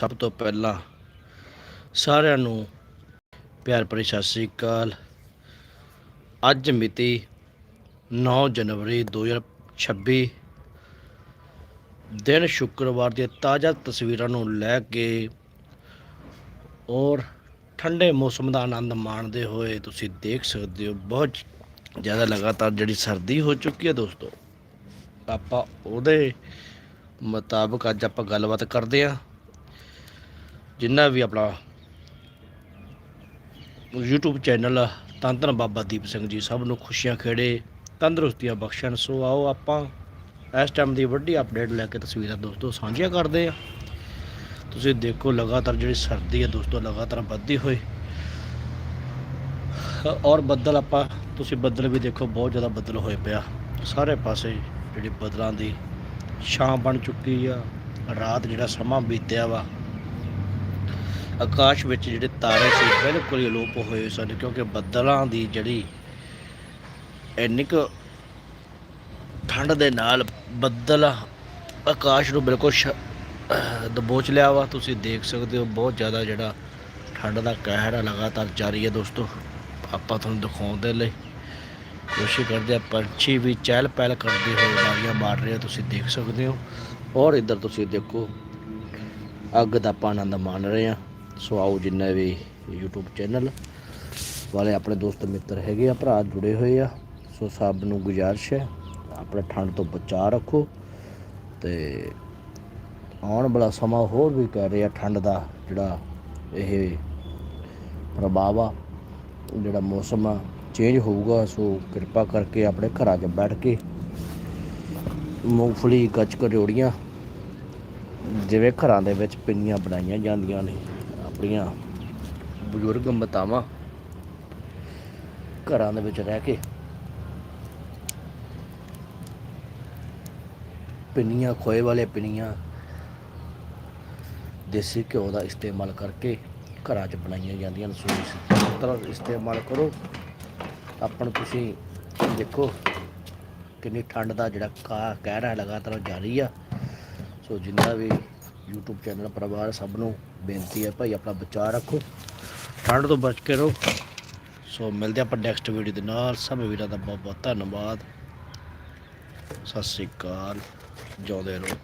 ਸਭ ਤੋਂ ਪਹਿਲਾਂ ਸਾਰਿਆਂ ਨੂੰ ਪਿਆਰ ਭਰੀ ਸਤਿ ਸ੍ਰੀ ਅਕਾਲ। ਅੱਜ ਮਿਤੀ 9 ਜਨਵਰੀ 2026 ਦਿਨ ਸ਼ੁੱਕਰਵਾਰ ਦੀਆਂ ਤਾਜ਼ਾ ਤਸਵੀਰਾਂ ਨੂੰ ਲੈ ਕੇ ਔਰ ਠੰਡੇ ਮੌਸਮ ਦਾ ਆਨੰਦ ਮਾਣਦੇ ਹੋਏ ਤੁਸੀਂ ਦੇਖ ਸਕਦੇ ਹੋ, ਬਹੁਤ ਜ਼ਿਆਦਾ ਲਗਾਤਾਰ ਜਿਹੜੀ ਸਰਦੀ ਹੋ ਚੁੱਕੀ ਹੈ ਦੋਸਤੋ। ਆਪਾਂ ਉਹਦੇ ਮੁਤਾਬਕ ਅੱਜ ਆਪਾਂ ਗੱਲਬਾਤ ਕਰਦੇ ਹਾਂ। ਜਿੰਨਾ ਵੀ ਆਪਣਾ YouTube ਚੈਨਲ ਧੰਨ ਧੰਨ ਬਾਬਾ ਦੀਪ ਸਿੰਘ ਜੀ ਸਭ ਨੂੰ ਖੁਸ਼ੀਆਂ ਖੇੜੇ, ਤੰਦਰੁਸਤੀਆਂ ਬਖਸ਼ਣ। ਸੋ ਆਓ ਆਪਾਂ ਇਸ ਟਾਈਮ ਦੀ ਵੱਡੀ ਅਪਡੇਟ ਲੈ ਕੇ ਤਸਵੀਰਾਂ ਦੋਸਤੋ ਸਾਂਝੀਆਂ ਕਰਦੇ ਆ ਤੁਸੀਂ ਦੇਖੋ ਲਗਾਤਾਰ ਜਿਹੜੀ ਸਰਦੀ ਹੈ ਦੋਸਤੋ, ਲਗਾਤਾਰ ਵੱਧਦੀ ਹੋਈ। ਔਰ ਬੱਦਲ ਆਪਾਂ, ਤੁਸੀਂ ਬੱਦਲ ਵੀ ਦੇਖੋ, ਬਹੁਤ ਜ਼ਿਆਦਾ ਬੱਦਲ ਹੋਏ ਪਿਆ। ਸਾਰੇ ਪਾਸੇ ਜਿਹੜੀ ਬੱਦਲਾਂ ਦੀ ਛਾਂ ਬਣ ਚੁੱਕੀ ਆ। ਰਾਤ ਜਿਹੜਾ ਸਮਾਂ ਬੀਤਿਆ ਵਾ ਆਕਾਸ਼ ਵਿੱਚ ਜਿਹੜੇ ਤਾਰੇ ਸੀ, ਬਿਲਕੁਲ ਹੀ ਅਲੋਪ ਹੋਏ ਸਨ, ਕਿਉਂਕਿ ਬੱਦਲਾਂ ਦੀ ਜਿਹੜੀ ਇੰਨੀ ਕੁ ਠੰਡ ਦੇ ਨਾਲ ਬੱਦਲ ਆਕਾਸ਼ ਨੂੰ ਬਿਲਕੁਲ ਸ਼- ਦਬੋਚ ਲਿਆ ਵਾ। ਤੁਸੀਂ ਦੇਖ ਸਕਦੇ ਹੋ, ਬਹੁਤ ਜ਼ਿਆਦਾ ਜਿਹੜਾ ਠੰਡ ਦਾ ਕਹਿਰ ਆ ਲਗਾਤਾਰ ਜਾਰੀ ਹੈ ਦੋਸਤੋ। ਆਪਾਂ ਤੁਹਾਨੂੰ ਦਿਖਾਉਣ ਦੇ ਲਈ ਕੋਸ਼ਿਸ਼ ਕਰਦੇ ਆ ਪੰਛੀ ਵੀ ਚਹਿਲ ਪਹਿਲ ਕਰਦੇ ਹੋਏ ਉਡਾਰੀਆਂ ਮਾਰ ਰਹੇ ਆ, ਤੁਸੀਂ ਦੇਖ ਸਕਦੇ ਹੋ। ਔਰ ਇੱਧਰ ਤੁਸੀਂ ਦੇਖੋ, ਅੱਗ ਦਾ ਆਪਾਂ ਆਨੰਦ ਮਾਣ ਰਹੇ ਆ ਸੋ ਆਓ ਜਿੰਨੇ ਵੀ YouTube ਚੈਨਲ ਵਾਲੇ ਆਪਣੇ ਦੋਸਤ ਮਿੱਤਰ ਹੈਗੇ ਆ, ਭਰਾ ਜੁੜੇ ਹੋਏ ਆ, ਸੋ ਸਭ ਨੂੰ ਗੁਜ਼ਾਰਿਸ਼ ਹੈ। ਆਪਣੇ ਠੰਡ ਤੋਂ ਬਚਾਅ ਰੱਖੋ ਤੇ ਆਉਣ ਵਾਲਾ ਸਮਾਂ ਹੋਰ ਵੀ ਕਹਿ ਰਿਹਾ ਠੰਡ ਦਾ, ਜਿਹੜਾ ਇਹ ਪ੍ਰਭਾਵ ਆ, ਜਿਹੜਾ ਮੌਸਮ ਆ ਚੇਂਜ ਹੋਊਗਾ, ਸੋ ਕਿਰਪਾ ਕਰਕੇ ਆਪਣੇ ਘਰਾਂ 'ਚ ਬੈਠ ਕੇ ਮੂੰਗਫਲੀ ਗੱਚ ਕਰੋੜੀਆਂ ਜਿਵੇਂ ਘਰਾਂ ਦੇ ਵਿੱਚ ਪਿੰਨੀਆਂ ਬਣਾਈਆਂ ਜਾਂਦੀਆਂ ਨੇ। ਆਪਣੀਆਂ ਬਜ਼ੁਰਗ ਮਤਾਵਾਂ ਘਰਾਂ ਦੇ ਵਿੱਚ ਰਹਿ ਕੇ ਪਿੰਨੀਆਂ, ਖੋਏ ਵਾਲੇ ਪਿੰਨੀਆਂ ਦੇਸੀ ਘਿਓ ਦਾ ਇਸਤੇਮਾਲ ਕਰਕੇ ਘਰਾਂ 'ਚ ਬਣਾਈਆਂ ਜਾਂਦੀਆਂ ਨੇ। ਸੋ ਤਰ੍ਹਾਂ ਇਸਤੇਮਾਲ ਕਰੋ। ਆਪਾਂ ਨੂੰ ਤੁਸੀਂ ਦੇਖੋ ਕਿੰਨੀ ਠੰਡ ਦਾ ਜਿਹੜਾ ਕਾ ਕਹਿ ਰਿਹਾ ਲਗਾਤਾਰ ਜਾਰੀ ਆ। ਸੋ ਜਿੰਨਾ ਵੀ YouTube ਚੈਨਲ ਪਰਿਵਾਰ ਸਭ ਨੂੰ ਬੇਨਤੀ ਹੈ ਭਾਈ ਆਪਣਾ ਬਚਾਅ ਰੱਖੋ, ਠੰਡ ਤੋਂ ਬਚ ਕੇ ਰਹੋ। ਸੋ ਮਿਲਦੇ ਆਪਾਂ ਨੈਕਸਟ ਵੀਡੀਓ ਦੇ ਨਾਲ। ਸਭ ਵੀਰਾਂ ਦਾ ਬਹੁਤ ਬਹੁਤ ਧੰਨਵਾਦ। ਸਤਿ ਸ੍ਰੀ ਅਕਾਲ। ਜਿਉਂਦੇ ਰਹੋ।